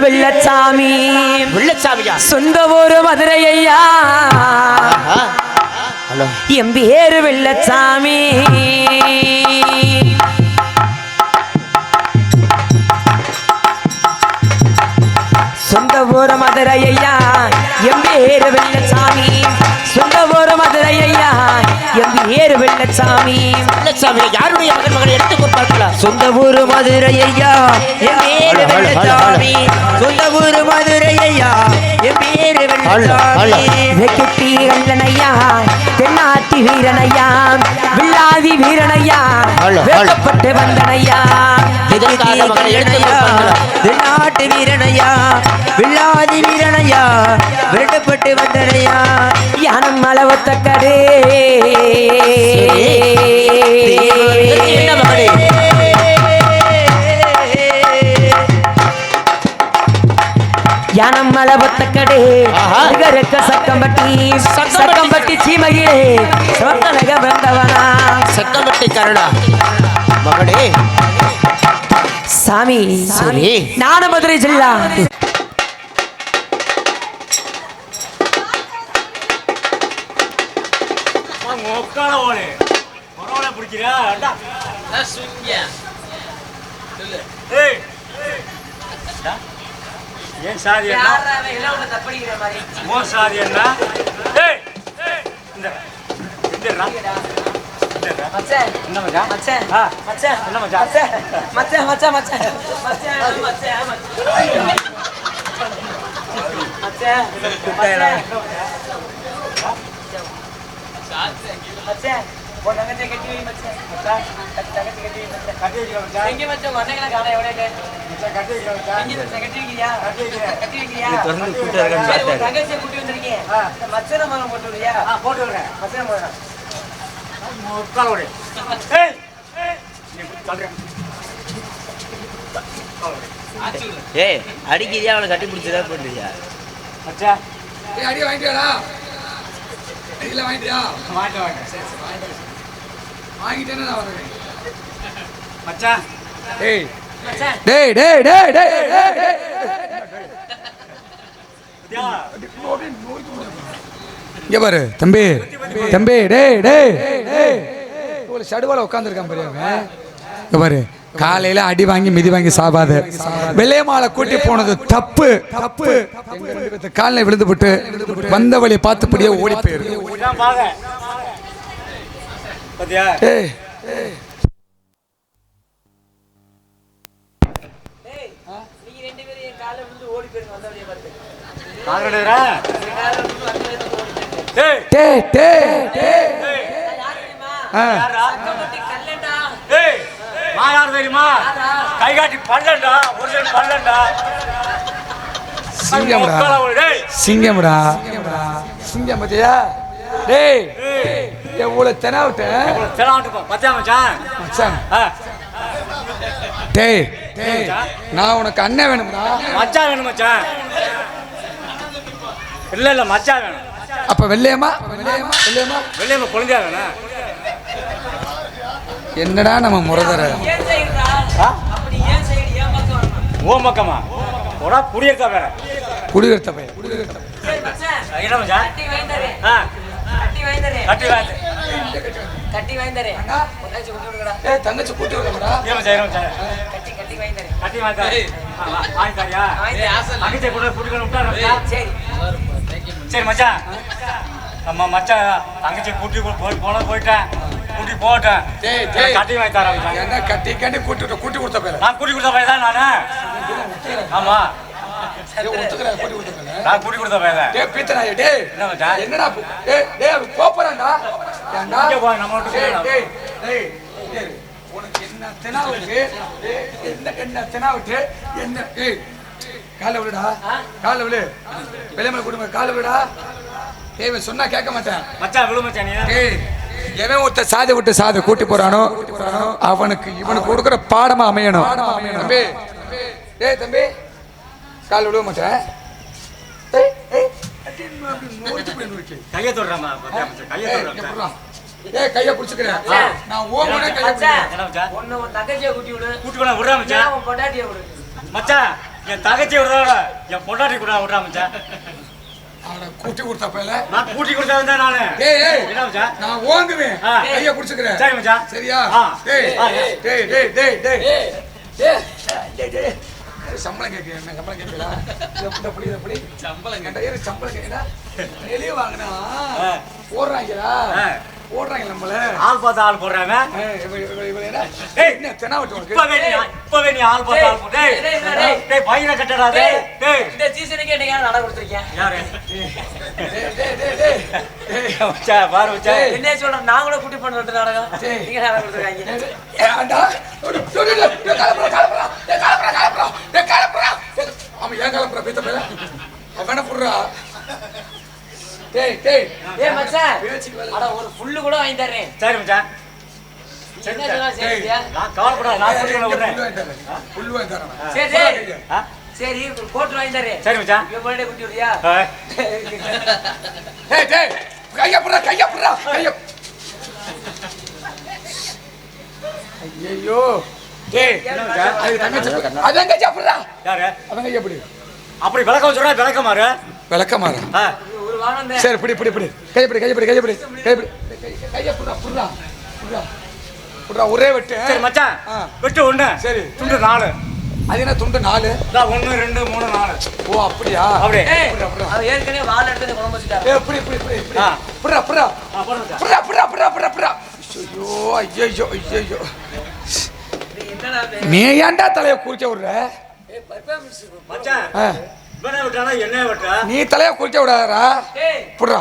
வெள்ளச்சாமி. வெள்ளச்சாமியா சொந்த ஊரு மதுரை ஐயா. என் பேரு வெள்ளச்சாமி. சொந்த ஊரு மதுரை ஐயா. என் பேரு வெள்ளச்சாமி. சொந்த ஊரு மதுரை ஐயா. என் பேரு வெள்ளச்சாமி வெள்ளச்சாமி யாருடைய மகன் மகன் எடுத்து கொடுப்பார்களா சொந்த ஊரு மதுரை ஐயா என் பேரு வெள்ளச்சாமி சொந்த ஊரு மதுரை ஐயா என் பேரு. வெள்ளச்சாமி வெட்டி கல்லனையா தென்னாட்டி வீரனையா வில்லாதி வீரனையா. வெக்கப்பட்டு வந்தனையா? தென்னாட்டு வீரனையா வில்லாதி வீரனையா விரட்டப்பட்டு வந்தனையா? யானம் என்ன மகனே? யானம் அளவத்தக்கடே. ஆஹா. நிகரக்க சக்கம்பட்டி சக்கம்பட்டி. சீமையிலே. சொந்தனக வந்தவனா? செக்கம்பட்டி கருடா மகனே. சாமி. சரி. நான மதுரை ஜில்லா ஓடு பரவாயில்ல பிடிக்கிறியா. ஏய். ஏன் சாதி என்ன சாதி என்ன ஏய் இந்த இந்தடா. என்ன மச்சான்? ஆ. என்ன மச்சான்? கட்டி வைக்கிற மச்சான். மச்சான், கட்டி வைக்கிற மச்சான். கட்டி வைக்கிறியா? ஆ, போட்டு விடுறேன். உட்கார ஓடு. ஏய் ஏய், நீ சொல்றேன். ஏய் அடிக்கிறியா? அவனை கட்டி பிடிச்சதா போட்டுறியா மச்சான். ஏய், அடி வாங்கிட்டியாடா அடியில் வாங்கிட்டியா வாங்கிட்டு வாங்க வாங்கிட்டேன்னு நான் வருவேன் மச்சான். டேய் டேய் டேய் டேய் டேய்? இங்க பாரு தம்பி. தம்பி. டேய் டேய். சடுவால உட்காந்துருக்கான் பாரு இங்க பாரு. காலையில அடி வாங்கி மிதி வாங்கி சாப்பாது வெள்ளையமாலை கூட்டி போனது தப்பு. தப்பு. காலில் விழுந்து விட்டு வந்த வழியை பார்த்துப்படியே ஓடி போயிரு இதான் பாருங்க. பாத்தியா ஏய் காதலடா ஏய் டேய் டேய். டேய் ஏய் ஆ. யாரா ஏய் நான் யார் தெரியுமா? கை காட்டி பல்லண்டா ஒரிஜினல் பல்லண்டா சிங்கம்டா. சிங்கம்டா. சிங்கம் பத்தியா? டேய். எவ்வளவு தெனாவிட்டேன் தெலாவட்டு பத்தியா மச்சான்? மச்சான். டேய். டேய் நான் உனக்கு அண்ணன் வேணும்டா. மச்சான் வேணும் மச்சான். இல்ல இல்ல மச்சான் வேணும். அப்ப வெள்ளையம்மா? வெள்ளையம்மா? வெள்ளையம்மா வெளியே குழந்தையா வேணும். என்னடா நம்ம முறதர ஆ? ஓ குடியிருக்கா வேற. குடியிருத்த பையன் குடியிருத்த ஏய் தங்கச்சி கூட்டி சரி. மச்சான். நம்ம மச்சான். தங்கச்சி கூட்டி போய் போன போயிட்டேன். போட்டேன். கட்டி வாங்கி தரேன். என்ன கட்டி கட்டி கூட்டி விட்ட கூட்டி கொடுத்த பையன் நான் கூட்டி கொடுத்த பையன் தான் நானு. ஆமா. நான் கூட்டி கொடுத்த பையன் என்ன மச்சான்? என்னடா டேய் அவன் கோப்பறான்டா ஏன்டா? இங்க போ, நம்ம டேய். டேய் உனக்கு என்ன தெனாவுக்கு டேய், என்ன என்ன தெனாவுக்கு என்ன ஏய் காலை விடுடா. காலை விடு. வெளியமலை குடும்ப காலை விடுடா. சொன்னா கேட்க மாட்டேன். மச்சான் விழு மச்சான் நீ டேய் எவன் ஒருத்த சாதி விட்டு சாதி கூட்டி போறானோ அவனுக்கு இவனுக்கு கொடுக்குற பாடமா அமையணும். தம்பி டேய் தம்பி கால் விழுவ மாட்டேன். கையை தொடுறாமா கையை ஏய். ஏய், கையை பிடிச்சுக்கிறேன். நான் ஓமனே கையை பிடிக்கிறேன். என்ன மச்சான்? ஒன்னு உன் தங்கச்சியை கூட்டி விடு. கூட்டி கொண்டா விடுறா மச்சான். உன் பொண்டாட்டியை விடு. மச்சான் என் தங்கச்சி விடுறா என் பொண்டாட்டி கூட விட்றா மச்சான். கூட்டி கொடுத்த நான் கூட்டி கொடுத்தா தான் நானு? டேய் டேய் என்ன மச்சான்? நான் ஓங்குவேன். கைய புடிச்சுக்கிறேன். சரி மச்சான். சரியா. டேய். டேய் டேய் டேய் டேய். டேய் டேய் சம்பளம் கேட்க என்ன சம்பளம் கேட்கல இந்த புடி இந்த புடி. சம்பளம் கேட்டா சம்பளம் கேட்கடா வெளியே வாங்கினா. போடுறாங்களா. போடுறாங்க நம்மள. ஆள் பார்த்து ஆள் போடுறாங்க? ஏய். என்ன தெனாவட்டு உனக்கு? இப்பவே நீ இப்பவே நீ ஆள் பார்த்து ஆள் போடு. டேய் டேய், பையனை கட்டடா டேய் டேய் இந்த சீசனுக்கு என்ன நட கொடுத்துருக்கேன். யாரு? டேய், டேய், டேய், டேய். மச்சான் பாரு என்ன சொல்றேன் நான் கூட குட்டி பண்ண நாடகம். நீங்க நட கொடுத்துருக்காங்க டேய், டேய், டேய், டேய், கிளப்புறா, கிளப்புறா. டேய், கிளப்புறா, கிளப்புறா. டேய், கிளப்புறா. டேய், அவன் ஏன் கிளப்புறா, பீத்த பையல? அவனை புடுறா. டேய், டேய். ஏய் மச்சான். அட ஒரு ஃபுல்லு கூட வாங்கி தர்றேன் சரி மச்சான் சரி நான் கவலைப்படாத நான் விடுறேன் வாங்கி தரேன். தரேன். சரி சரி தரேன். சரி கோட் வாங்கி தர்றேன் சரி மச்சான் இவன் குட்டி விடுறியா. டேய், டேய், கைய புடுறா, கைய புடுறா, கைய. ஐயையோ. டேய், அது தங்கச்சி புள்ள. அது தங்கச்சி புடுறா. யாரு அவன் கைய புடி. அப்படி விளக்கம் சொல்றா விளக்கம் மாறு விளக்கமாறா ஆ. சரி பிடி பிடி பிடி. கையை பிடி கையை பிடி கையை பிடி. கையை பிடி. கை- கையை புடுறா புடுறா புடுறா. புடுறா ஒரே வெட்டு. சரி மச்சான். வெட்டு ஒண்ணு. சரி. துண்டு நாலு. அது என்ன துண்டு நாலு? ஒண்ணு ரெண்டு மூணு நாலு. ஓ அப்படியா? அப்படியே. ஏற்கனவே வால் எடுத்து குழம்பு வச்சுட்டாரு. ஏ புடி புடி புடி புடி. புடுறா புடுறா. போடு. புடுறா புடுறா புடுறா புடுறா புடுறா. ஐயோ ஐயோ ஐயோ? நீ ஏன்டா தலைய குறிக்க விடுற. மச்சான். நீ தலைய குறிக்க விடாதடா. ஏய், புடுறா.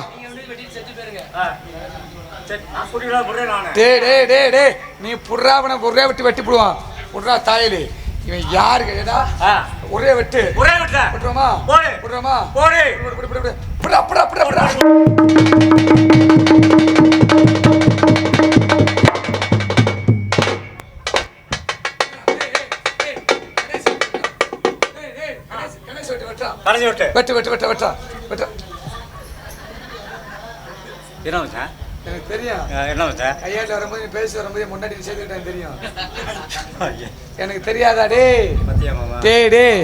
டேய் டேய் டேய் டேய். நீ புடுறா அவனை ஒரே வெட்டி வெட்டி போடுவான். புடுறா தாயலி. இவன் யாரு கேடா. ஒரே வெட்டு. ஒரே விட்டா. புடு, புடு, புடு. புடுறா, புடுறா, புடுறா, புடுறா. வெட்டு. வெட்டு வெட்டு வெட்டா வெட்டா என்ன மச்சான்? எனக்கு தெரியும். என்ன மச்சான்? கையாண்டு வரும்போது நீ பேசி வரும்போது முன்னாடி நீ செய்துக்கிட்டேன் தெரியும். எனக்கு தெரியாதா மாமா? டேய் டேய்.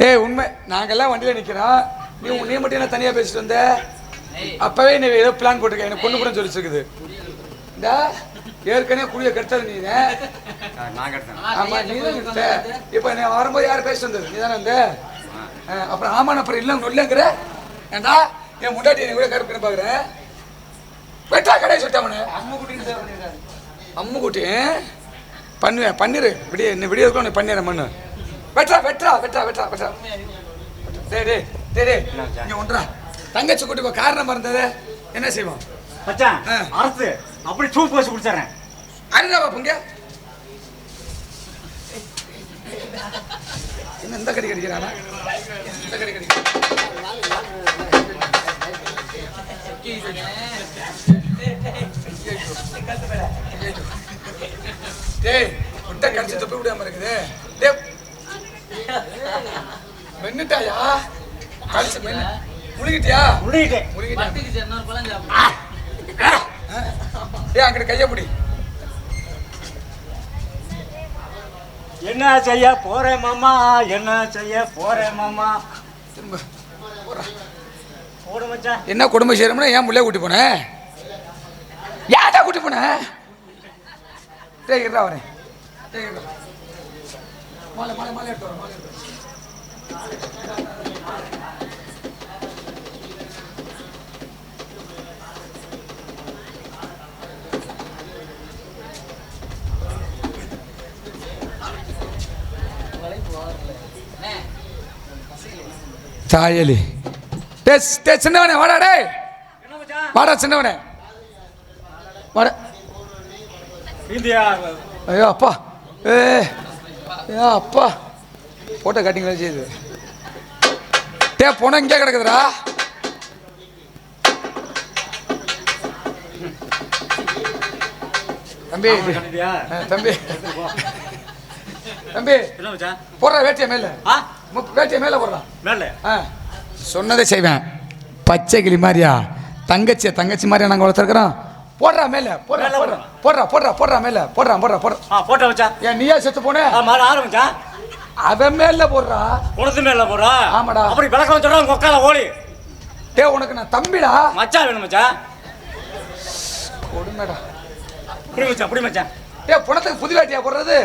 டேய் உண்மை நாங்கெல்லாம் வண்டியில நிக்கிறோம். நீ நீ மட்டும் என்ன தனியா பேசிட்டு வந்த? அப்பவே நீ ஏதோ பிளான் போட்டிருக்க. எனக்கு பொண்ணு கூட சொல்லி இருக்குது இந்தா ஏற்கனவே குடிய கெடுத்தது நீ ஆமா நீ தான் இப்போ நீ வரும்போது யார் பேசிட்டு வந்தது? நீ தானே வந்த? அப்புறம் ஆமா அப்புறம் இல்லை இல்லைங்கிற ஏண்டா என் முன்னாடி நீ கூட கருப்புன்னு பாக்குறேன் வெட்டா கடை சுட்டாமனு அம்மு குட்டி. பண்ணுவேன் பண்ணிரு. விடிய இன்னும் விடிய நீ பண்ணிடுறேன் மண்ணு. வெட்டுறா டேய் டேய் டேய் டேய். என்ன மச்சான்? இங்க ஒன்றா. தங்கச்சி குட்டி இப்போ காரணம் இருந்தது? என்ன செய்வோம் மச்சான். அரசு அப்படி சூப் வச்சு குடிச்சிடுறேன். அருணா பாப்புங்க என்ன இந்த கடி கடிக்கிறானா? இந்த கடி கடிக்கிறான் டேய் முட்டை கடிச்சு துப்பி விடாம இருக்குது. டேய் மென்னுட்டாயா? கடிச்சு மென்னு முழுகிட்டியா? உள்ளிட்டேன் முழுகிட்டியா? ஏய் அங்கிட்டு கையை பிடி. என்ன செய்ய போறேன் மாமா? என்ன செய்ய போறேன் மாமா? திரும்ப போடு மச்சான். என்ன குடும்பம் செய்யறோம்னா ஏன் முள்ளே கூட்டி போனேன் யார்டா கூட்டி போனேன் தேக்கிறா இருடா வரேன் மாலை மாலை மாலை எடுத்து வரேன் மாலை எடுத்து வரேன். தாயலி. டேய் டேய் சின்னவனே வாடா மச்சான் வாடா சின்னவனே. வாடா. இந்தியா. ஐயோ அப்பா. ஏ ஏ அப்பா. போட்டோ கட்டிங்களா செய்யுது. டே போன இங்கே கிடக்குதுடா. தம்பி. தம்பி. தம்பி. போடுறா வேட்டிய மேல. ஆ? வேட்டிய மேல போடுறா. மேல. சொன்னதை செய்வேன். பச்சை கிளி மாதிரியா? தங்கச்சி தங்கச்சி மாதிரியா நாங்கள் வளர்த்துருக்குறோம். போடுறா மேல. போடுறா போடுறா. போடுறா. போடுறா போடுறா மேல. போடுறா போடுறா போடுறா. போட்டோ மச்சான். ஏன் நீயா செத்து போன? ஆ மாற ஆரம்பிச்சான் அவன் மேல போடுறா. குளத்து மேல போறா ஆமாடா. அப்படி விளக்கம் சொல்றா உக்கால ஓடி. டேய் உனக்கு நான் தம்பிடா. மச்சான் வேணும் மச்சான். கொடுமைடா அப்படி மச்சான் அப்படி மச்சான். டேய் புணத்துக்கு புது வேட்டியா போடுறது?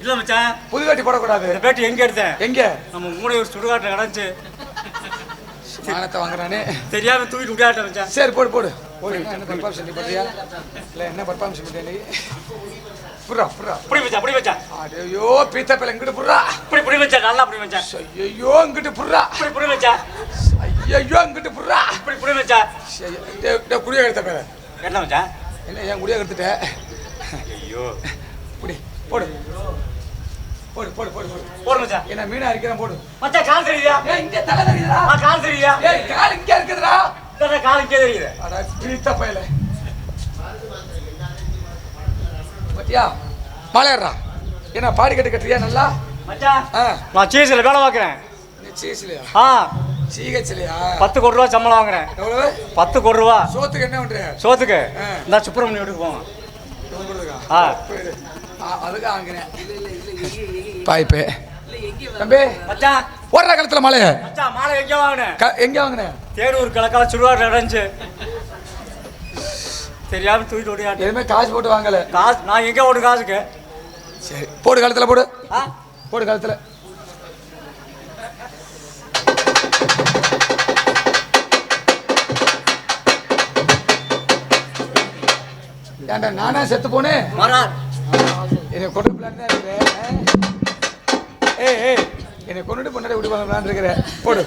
இல்ல மச்சான். புது வேட்டி போடக்கூடாது. இந்த பேட்டி எங்க எடுத்தேன்? எங்க? நம்ம மூணு ஒரு சுடுகாட்டில் கிடந்துச்சு மானத்தை வாங்குறானே. தெரியாம தூக்கிட்டு விளையாட்ட மச்சான். சரி போடு போடு. போடு என்ன பர்ஃபார்மன்ஸ் நீ பண்றியா? இல்ல என்ன பர்ஃபார்மன்ஸ் பண்றியா நீ? புர்ரா புர்ரா அப்படி மச்சான் அப்படி மச்சான். ஐயோ பீத்த பிள்ளை இங்கிட்டு புர்ரா அப்படி அப்படி மச்சான் நல்லா அப்படி மச்சான். ஐயோ இங்கிட்டு புர்ரா அப்படி அப்படி மச்சான். ஐயோ இங்கிட்டு புர்ரா அப்படி அப்படி மச்சான். குடிய எடுத்த பேர என்ன மச்சான்? என்ன ஏன் குடிய எடுத்துட்ட? ஐயோ குடி போடு. போடு போடு போடு போடு. போடு மச்சான். என்ன மீனா இருக்கிறேன் போடு. மச்சான் கால் தெரியுதா? ஏய் இங்க தலை தெரியுதா? ஆ கால் தெரியுதா? ஏய் கால் இங்க இருக்குதுடா. கால் இங்கே தெரியுது. அட பீத்த பயல. பத்தியா? மலையறா என்ன பாடி கட்டு கட்டுறியா நல்லா? மச்சான் நான் சீசில் வேலை பார்க்குறேன். நீ சீசிலையா ஆ. சீகச்சிலையா பத்து கோடி ரூபா சம்பளம் வாங்குறேன். எவ்வளவு? பத்து கோடி ரூபா. சோத்துக்கு என்ன பண்ற? சோத்துக்கு. இந்த சுப்பிரமணியம் வீட்டுக்கு போவோம்? ஆ. அதுக்கு ஆங்கினேன் பாய்ப்பே தம்பி போடுற காலத்துல மச்சான் மாலை. எங்கே வாங்கினேன் எங்க வாங்கினேன் தேனூர் கிழக்கால சுடுகாடு நடந்துச்சு தெரியாம தூக்கிட்டு ஓடியாட்டு எதுவுமே காசு போட்டு வாங்கல. காசு நான் எங்கே ஓடு காசுக்கு? சரி போடு காலத்துல போடு. போடு காலத்துல. ஏன்டா நானா செத்து போனேன்? என்னை கொண்டு பிளான் தான் ஏய் ஏய் என்னை கொண்டுட்டு பொண்ணாடி விட்டு பண்ணலான்னு இருக்கிறேன் போடு.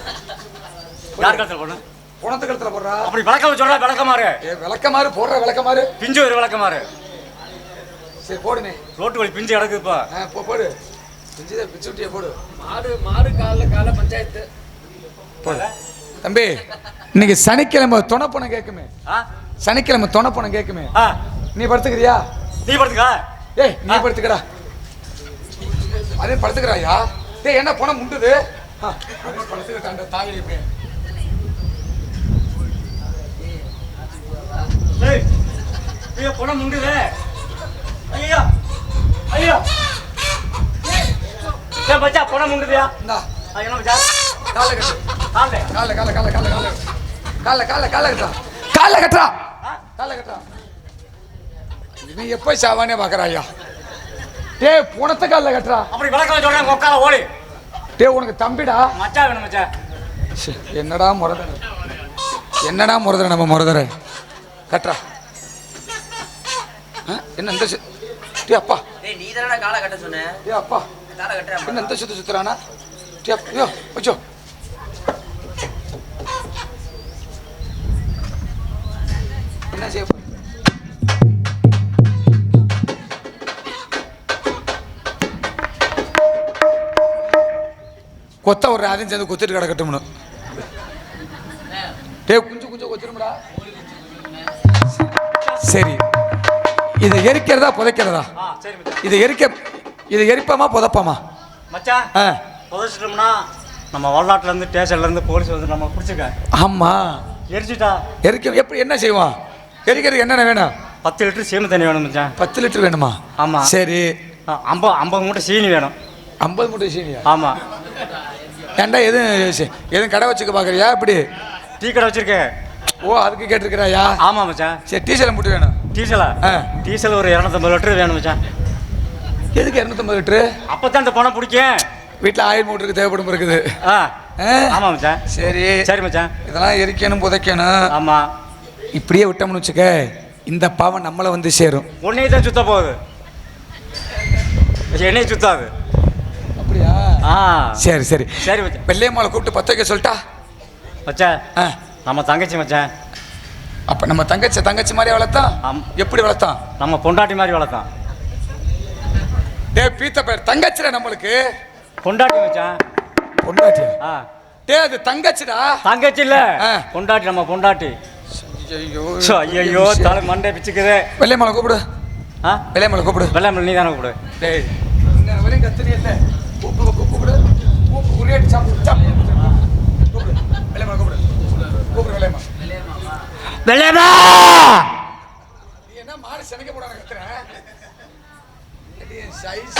யார் காலத்தில் போன புணத்து கழுத்துல போடுறா. அப்படி விளக்கம் சொல்றா விளக்கமாறு ஏ விளக்கமாறு போடுற விளக்கமாறு பிஞ்சு ஒரு விளக்கமாறு சரி போடுனே ரோட்டு வழி பிஞ்சு கிடக்குது இப்போ. ஆ போ போடு. பிஞ்சுதை பிச்சு விட்டியே போடு. மாடு மாடு காலில் கால பஞ்சாயத்து. போடு. தம்பி இன்னைக்கு சனிக்கிழமை துணைப்பணம் கேட்குமே. சனிக்கிழமை துணைப்பணம் கேட்குமே. நீ படுத்துக்கிறியா? நீ படுத்துக்கா. ஏய் நீ படுத்துக்கடா. அதே படுத்துக்கிறாயா? டேய் என்ன பணம் முண்டுது? படுத்துக்கிட்டாண்ட தாயை இப்படி ஏய் ஐயோ பணம் முண்டுதே. ஐயோ ஐயோ. ஏய் மச்சா பணம் முண்டுதியா? இந்தா. என்ன மச்சா காலை கட்டு. காலே காலை காலை காலை காலை காலை காலை காலை காலை கட்டுறா. காலை கட்டுறா? காலை கட்டுறா. இவன் எப்போ சாவானே பார்க்கறாயா டேய் புணத்தை காலில் கட்டுறா. அப்படி விளக்கம் சொல்றேன் உட்கால ஓடி. டேய் உனக்கு தம்பிடா. மச்சா வேணும் மச்சா ச்சே, என்னடா முறதர என்னடா முறதர நம்ம முறதர கட்டுறா. ஆ, என்ன இந்த டேய் அப்பா. நீ தானடா காலை கட்ட சொன்ன? டேய் அப்பா. காலை கட்டுறேன் என்ன இந்த சுத்து சுத்துறானா? டேய் அப்பா, ஐயோ வச்சோ என்ன செய்ய கொத்த ஒரு அதையும் சேர்ந்து கொத்திட்டு கிடக்கட்டும்னு. டேய் குஞ்சு குஞ்சு கொத்திருமுடா. சரி. இதை எரிக்கிறதா புதைக்கிறதா? ஆ சரி மச்சான். இதை எரிக்க இதை எரிப்பமா புதைப்பமா? மச்சான் ஆ. புதைச்சிட்டோம்னா நம்ம வல்லாட்டுல இருந்து ஸ்டேஷன்ல இருந்து போலீஸ் வந்து நம்ம பிடிச்சிக்க. ஆமா. எரிச்சிட்டா? எரிக்க எப்படி என்ன செய்வான் எரிக்கிறதுக்கு என்னென்ன வேணும்? பத்து லிட்டர் சீமை தண்ணி வேணும் மச்சான். பத்து லிட்டர் வேணுமா? ஆமா. சரி. ஐம்பது ஐம்பது மூட்டை சீனி வேணும். ஐம்பது மூட்டை சீனியா? ஆமா. ஏன்டா எதுவும் எதுவும் கடை வச்சுக்க பார்க்குறியா இப்படி டீ கடை வச்சிருக்கேன். ஓ அதுக்கு கேட்டிருக்கிறாயா? ஆமா மச்சான். சரி டீசல் மூட்டை வேணும். டீசலா. டீசல் ஒரு இரநூத்தம்பது லிட்டர் வேணும் மச்சான். எதுக்கு இரநூத்தம்பது லிட்டரு? அப்பதான் இந்த பணம் பிடிக்கும். வீட்டில் ஆயில் மூட்டருக்கு தேவைப்படும் இருக்குது. ஆ. ஆ? ஆமா மச்சான். சரி. சரி மச்சான். இதெல்லாம் எரிக்கணும் புதைக்கணும். ஆமா. இப்படியே விட்டோம்னு வச்சுக்க இந்த பாவம் நம்மளை வந்து சேரும். உன்னையே தான் சுத்த போகுது என்னையும் சுத்தாது. சரி சரி. சரி மச்சான். வெள்ளையம்மாவை கூப்பிட்டு பத்த வைக்க சொல்லிட்டா? மச்சான் ஆ. நம்ம தங்கச்சி மச்சான். அப்ப நம்ம தங்கச்சி தங்கச்சி மாதிரி வளர்த்தான். எப்படி வளர்த்தான் நம்ம பொண்டாட்டி மாதிரி வளர்த்தான். டே பீத்த பேர் தங்கச்சிடா நம்மளுக்கு. பொண்டாட்டி மச்சான். பொண்டாட்டி? ஆ. டே அது தங்கச்சிடா. தங்கச்சி இல்ல. பொண்டாட்டி நம்ம பொண்டாட்டி. ஐயோ ஐயோ தலை மண்டை பிச்சுக்குது. வெள்ளையம்மாவை கூப்பிடு. ஆ? வெள்ளையம்மாவை கூப்பிடு. வெள்ளாமல் நீ தானே கூப்பிடு. டேய். கத்துனே இல்லை? சுடேட் சாப் சாப் கூப்பிடு வெள்ளையம்மா கூப்பிடு கூப்பிடு வெள்ளையம்மா வெள்ளையம்மா நீ என்ன மாடு செனைக்க போடான கத்துற? சைஸ்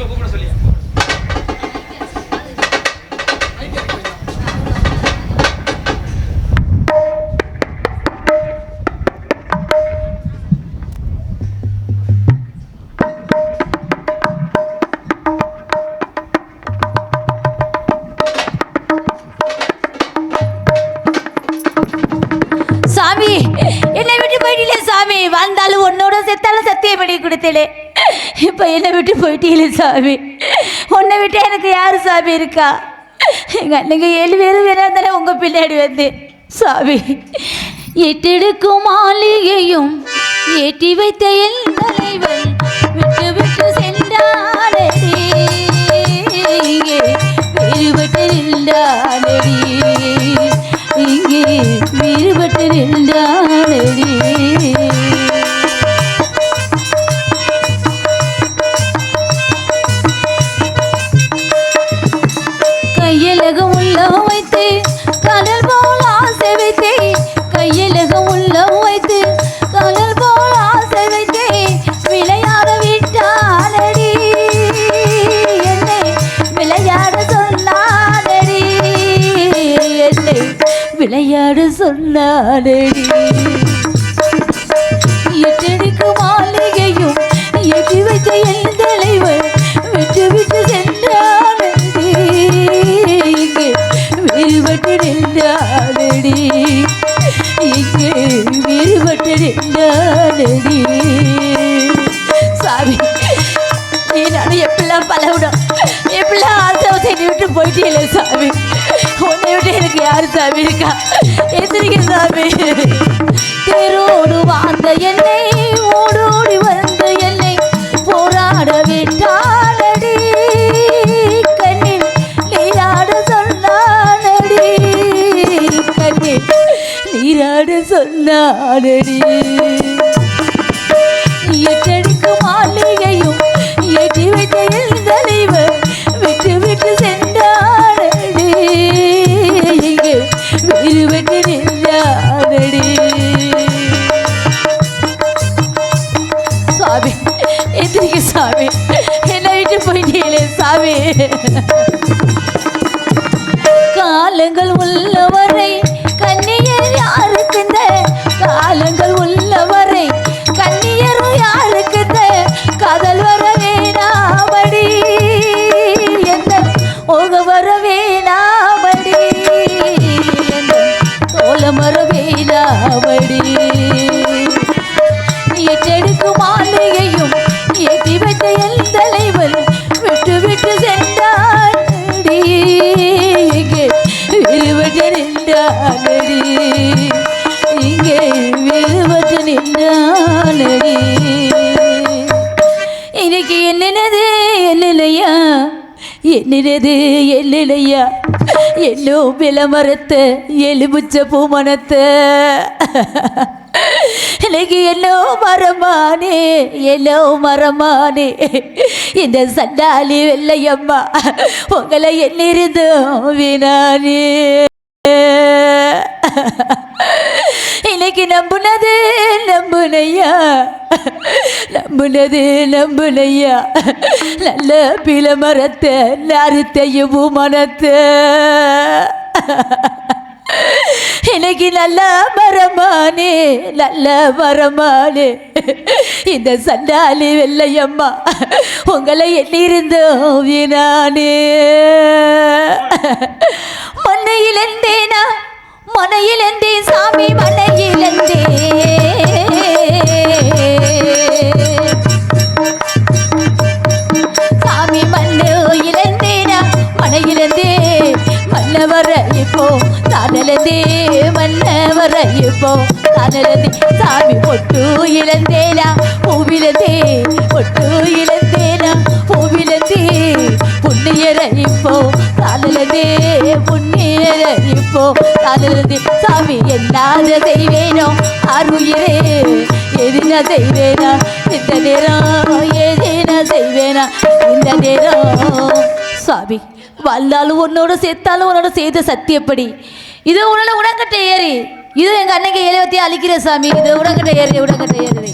கூப்பிட சொல்லியா? நேரத்திலே இப்போ என்னை விட்டு போயிட்டீங்களே சாமி. உன்னை விட்டு எனக்கு யார் சாமி இருக்கா? எங்கள் அண்ணங்க ஏழு பேரும் வேணா தானே உங்கள் பின்னாடி வந்து. சாமி எட்டெடுக்கும் மாளிகையும் ஏற்றி வைத்த என் தலைவன் விட்டு விட்டு சென்றானடி இங்கே வேறுபட்டு நின்றானடி சொன்னாரடி எட்டடிக்கு மாளிகையும் எட்டி வைத்த தலைவர் விட்டு விட்டு சென்றாரடி இங்கே விருவட்டு நின்றாரடி சாமி எத்திரிக்கு சாமி. என்ன விட்டு போயிட்டீங்களே சாமி. என்னோ விளமரத்தை எலுமிச்ச பூமணத்தை எனக்கு எல்லோ மரமானே எல்லோ மரமானே. இந்த சண்டாலி வெள்ளையம்மா உங்களை என்னிருந்தோம் வினானே நம்புனது நம்புனையா? நம்புனது நம்புனையா? நல்ல பில மரத்தை நறுத்தையும் மனத்தை. எனக்கு நல்ல மரமானே நல்ல மரமானே. இந்த சண்டாலி வெள்ளையம்மா உங்களை எண்ணிருந்தோம் மண்ணையில் இருந்தேனா மனையிலந்தே சாமி மனையிலந்தே. இப்போ தானலந்தே மண்ண வர இப்போ தானலந்தே சாமி பொட்டு இழந்தேனா? பூவிலந்தே பொட்டு இழந்தேனா? பூவிலந்தே புண்ணியர இப்போ தானலந்தே புண்ணியர இப்போ தானலந்தே சாமி என்னாத செய்வேனோ? அருயிரே எதின செய்வேனா? இந்த நேரம் எதின செய்வேனா? இந்த நேரம் சுவாமி வந்தாலும் உன்னோட சேர்த்தாலும் உன்னோட செய்த சத்தியப்படி இது உன்னோட உடங்கட்டை ஏறி. இது எங்கள் அன்னைக்கு எழுபத்தி அழிக்கிற சாமி. இது உடங்கட்டை ஏறி உடங்கட்டை ஏறி.